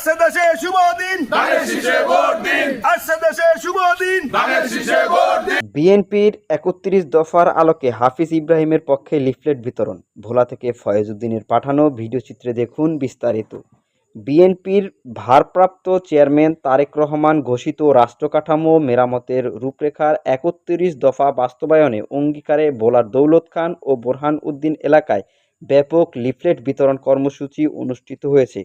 আসছে দেশে শুভ দিন। আসছে দেশে শুভ বিএনপির একত্রিশ দফার আলোকে হাফিজ ইব্রাহিমের পক্ষে লিফলেট বিতরণ। ভোলা থেকে ফয়েজউদ্দিনের পাঠানো ভিডিও চিত্রে দেখুন বিস্তারিত। বিএনপির ভারপ্রাপ্ত চেয়ারম্যান তারেক রহমান ঘোষিত রাষ্ট্রকাঠামো মেরামতের রূপরেখার একত্রিশ দফা বাস্তবায়নে অঙ্গীকারে বোলার দৌলত খান ও বোরহান উদ্দিন এলাকায় ব্যাপক লিফলেট বিতরণ কর্মসূচি অনুষ্ঠিত হয়েছে।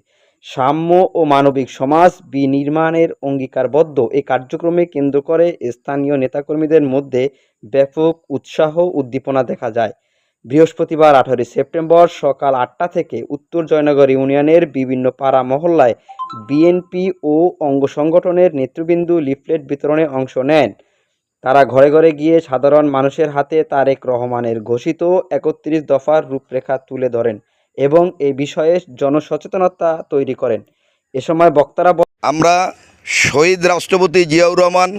সাম্য ও মানবিক সমাজ বিনির্মাণের অঙ্গীকারবদ্ধ। এই কার্যক্রমে কেন্দ্র করে স্থানীয় নেতাকর্মীদের মধ্যে ব্যাপক উৎসাহ উদ্দীপনা দেখা যায়। বৃহস্পতিবার, আঠারোই সেপ্টেম্বর সকাল আটটা থেকে উত্তর জয়নগর ইউনিয়নের বিভিন্ন পাড়া মহল্লায় বিএনপি ও অঙ্গ সংগঠনের নেতৃবৃন্দ লিফলেট বিতরণে অংশ নেন। তারা ঘরে ঘরে গিয়ে সাধারণ মানুষের হাতে তারেক রহমানের ঘোষিত একত্রিশ দফার রূপরেখা তুলে ধরেন। এবং এই বিষয়ে জনসচেতনতা তৈরি করেন। এ সময় বক্তারা আমরা শহীদ রাষ্ট্রপতি জিয়াউর রহমান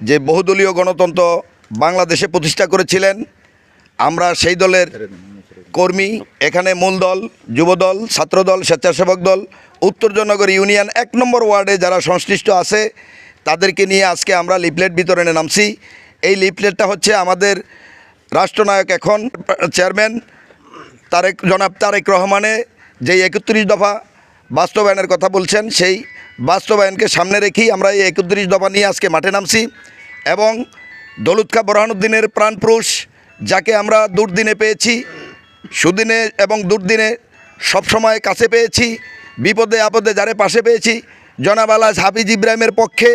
যে বহুদলীয় গণতন্ত্র বাংলাদেশে প্রতিষ্ঠা করেছিলেন, আমরা সেই দলের কর্মী, এখানে মূল দল যুবদল, ছাত্রদল, স্বেচ্ছাসেবক দল, উত্তর জনগর ইউনিয়ন, এক নম্বর ওয়ার্ডে যারা সংশ্লিষ্ট আছে, তাদেরকে নিয়ে আজকে আমরা লিফলেট বিতরণে নামছি। এই লিফলেটটা হচ্ছে আমাদের রাষ্ট্রনায়ক এখন চেয়ারম্যান তারেক, জনাব তারেক রহমানে যেই একত্রিশ দফা বাস্তবায়নের কথা বলছেন, সেই বাস্তবায়নকে সামনে রেখেই আমরা এই একত্রিশ দফা নিয়ে আজকে মাঠে নামছি এবং দলুৎখা বরহানুদ্দিনের প্রাণপুরুষ যাকে আমরা দুর্দিনে পেয়েছি, সুদিনে এবং দুর্দিনে সবসময় কাছে পেয়েছি, বিপদে আপদে যারে পাশে পেয়েছি, জনাব আলাজ হাফিজ ইব্রাহিমের পক্ষে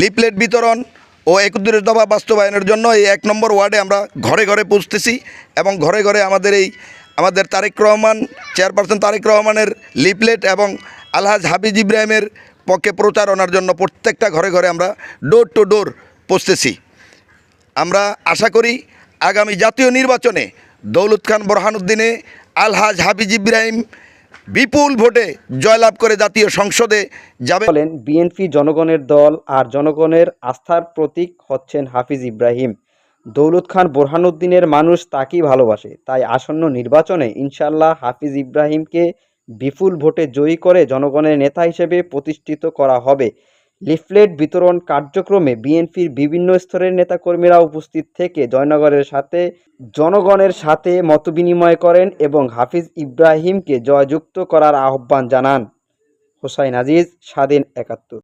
লিফলেট বিতরণ ও একত্রিশ দফা বাস্তবায়নের জন্য এই এক নম্বর ওয়ার্ডে আমরা ঘরে ঘরে পৌঁছতেছি এবং ঘরে ঘরে আমাদের এই আমাদের তারেক রহমান, চেয়ারপারসন তারেক রহমানের লিফলেট এবং আলহাজ হাফিজ ইব্রাহিমের পক্ষে প্রচারণার জন্য প্রত্যেকটা ঘরে ঘরে আমরা ডোর টু ডোর পৌঁছতেছি আমরা আশা করি আগামী জাতীয় নির্বাচনে দৌলত খান বোরহানুদ্দিনে আলহাজ হাফিজ ইব্রাহিম বিপুল ভোটে জয়লাভ করে জাতীয় সংসদে যাবে। বলেন, বিএনপি জনগণের দল আর জনগণের আস্থার প্রতীক হচ্ছেন হাফিজ ইব্রাহিম। দৌলত খান বোরহানুদ্দিনের মানুষ তাকেই ভালোবাসে। তাই আসন্ন নির্বাচনে ইনশাল্লাহ হাফিজ ইব্রাহিমকে বিপুল ভোটে জয়ী করে জনগণের নেতা হিসেবে প্রতিষ্ঠিত করা হবে। লিফলেট বিতরণ কার্যক্রমে বিএনপির বিভিন্ন স্তরের নেতাকর্মীরা উপস্থিত থেকে জয়নগরের সাথে জনগণের সাথে মতবিনিময় করেন এবং হাফিজ ইব্রাহিমকে জয়যুক্ত করার আহ্বান জানান। হোসাইন আজিজ, স্বাধীন একাত্তর।